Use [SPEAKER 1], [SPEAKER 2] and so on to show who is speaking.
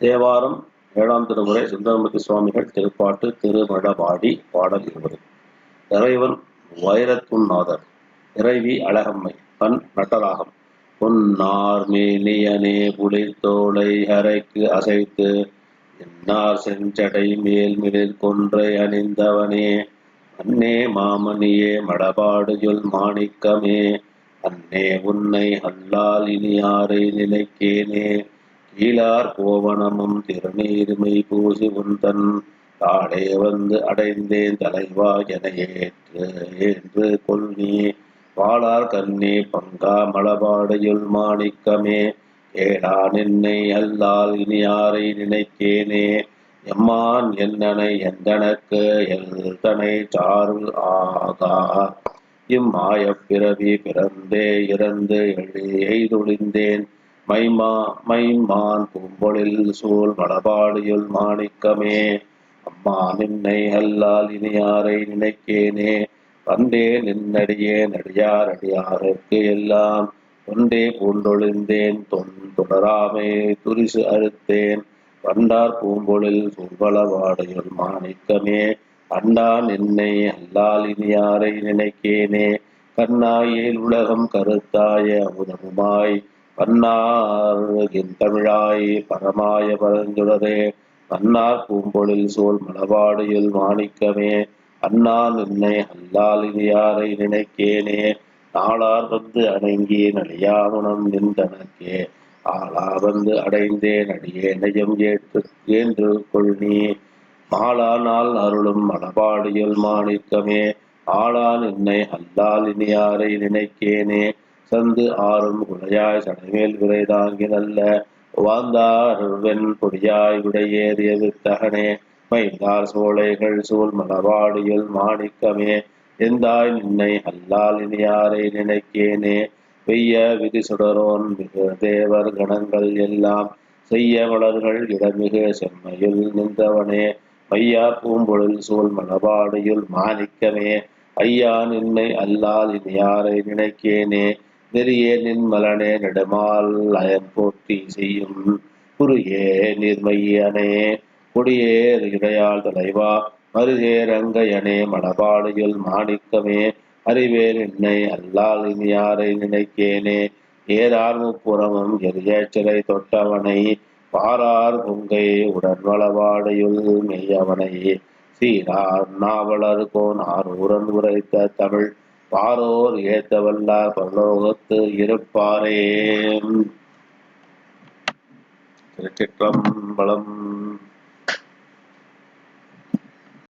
[SPEAKER 1] தேவாரம் ஏழாம் திருமுறை சுந்தரமூர்த்தி சுவாமிகள் திருப்பாட்டு திருமழபாடி பாடல் இருபது. இறைவன் வைரத்துநாதர் இறைவி அழகம்மை கண் நட்டராகம் பொன்னார் மேனியனே புலித்தோளை அரைக்கு அசைத்து என்னார் செஞ்சடை மேல் மிளிர் கொன்றை அணிந்தவனே அன்னே மாமணியே மடபாடு சொல் மாணிக்கமே அன்னே உன்னை அல்லால் இனி யாரை நினைக்கேனே கீழார் கோவணமும் திருநீருமை பூசி உந்தன் தாளே வந்து அடைந்தேன் தலைவா என ஏற்று என்று கொள்நீ வாளார் கண்ணே பங்கா மலபாடையுள் மாணிக்கமே ஏடா நின்னை அல்லால் இனி யாரை நினைக்கேனே எம்மான் என்னனை எந்தனக்கு எல்தனை சாரு ஆகா இம்மாயப் பிறவி பிறந்தே இறந்து எழி துளிந்தேன் மைமா மைமான் பூம்பொழில் சூழ் மலபாடியுள் மாணிக்கமே. அம்மா நின்னை அல்லால் இனியாரை நினைக்கேனே? வந்தே நின்னடியே நடியார் அடியாருக்கு எல்லாம். தொண்டே பூண்டொழிந்தேன் தொன் தொடராமே துரிசு அறுத்தேன். வண்டார் பூம்பொழில் சூழ்வளவாடையுள் மாணிக்கமே. அண்டா நின்னை அல்லால் இனியாரை நினைக்கேனே? கண்ணாயில் உலகம் கருத்தாய அமுதமுமாய். பன்னார்கின் தமிழாய் பரமாய பரந்துடரே அன்னார் பூம்பொழில் சோல் மலபாடியில் மாணிக்கமே அண்ணா நின்னை அல்லால் இனி யாரை நினைக்கேனே நாளார் வந்து அடங்கி நலியாமுனம் நின்றனக்கே ஆளா வந்து அடைந்தேன் அடியே நெயம் ஏற்று ஏன்று கொள்நீ மாளானால் அருளும் மலபாடியில் மாணிக்கமே ஆளா நின்னை அல்லால் இனி யாரை நினைக்கேனே சந்து ஆறும் குழையாய் சடைமேல் விரைதாங்கி நல்ல வாந்தார் வெண் பொடியாய் விடையேறிய வித்தகனே மைந்தார் சோலைகள் சூழ் மலபாடியில் மாணிக்கமே எந்தாய் நின்னை அல்லால் இனியாரை நினைக்கேனே பெய்ய விதி சுடரோன் மிகு தேவர் கணங்கள் எல்லாம் செய்ய மலர்கள் இடமிகு செம்மையில் நின்றவனே மையா பூம்பொழில் சூழ் மலபாடியுள் மாணிக்கமே ஐயா நின்னை அல்லால் இனியாரை நினைக்கேனே நெறியே மலனே நெடுமால் அயன் போற்றி செய்யும். குருயே நிர்மையனே கொடியே இடையாள் தலைவா. மருகே ரங்கையனே மலபாடியுள் மாணிக்கமே. அறிவேல் என்னை அல்லால் இனி யாரை நினைக்கேனே. ஏறார் முப்புறமும் எரியேச்சலை தொட்டவனை. பாரார் பொங்கை உடன் வளவாடையுள் மெய்யவனை. சீரார் நாவலர் கோன் ஆரூரன் உரைத்த தமிழ். பாரோர் ஏத்தவல்லார் பரலோகத்து இருப்பாரே திருச்சிற்றம்பலம்